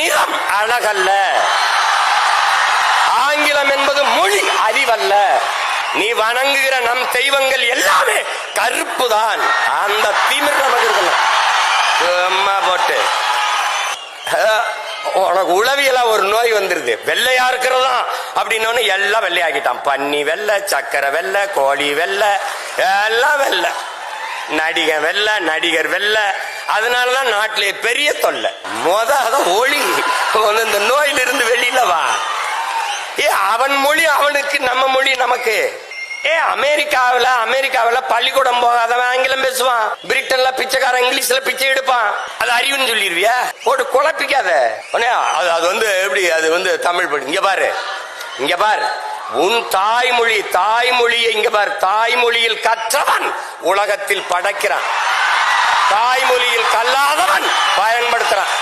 நிறம் அழகல்ல. ஆங்கிலம் என்பது மொழி அறிவல்ல. நீ வணங்குகிற நம் தெய்வங்கள் எல்லாமே கருப்பு தான் அந்த திமிர் நமக்கு இருக்கணும். போட்டு. உனக்கு உளவியலா ஒரு நோய் வந்துருது. வெள்ளையா இருக்கிறதா அப்படின்னு எல்லாம் வெள்ளையாக்கிட்டான். பன்னி வெள்ளை சக்கரை வெள்ளை கோழி வெள்ளை எல்லாம் வெள்ளை. நடிகர் வெள்ளை நடிகர் வெள்ளை அதனாலதான் நாட்டிலே பெரிய தொல்லை. மொத ஒளி. இந்த நோயிலிருந்து வெளியில வா. ஏ அவன் மொழி அவனுக்கு நம்ம மொழி நமக்கு. ஏ அமெரிக்காவுல அமெரிக்காவுல பள்ளிக்கூடம் போகாதவன் ஆங்கிலம் பேசுவான். பிரிட்டன்ல பிச்சைக்காரன் இங்கிலீஷ்ல பிச்சை எடுப்பான். அது அறிவுன்னு சொல்லிடுவியா போட்டு குழப்பிக்காத. உடனே அது அது வந்து எப்படி அது வந்து தமிழ் படி. இங்க பாரு. இங்க பாரு. உன் தாய்மொழி தாய்மொழியை இங்க பாரு. தாய்மொழியில் கற்றவன் உலகத்தில் படைக்கிறான். தாய்மொழியில் கல்லாதவன்.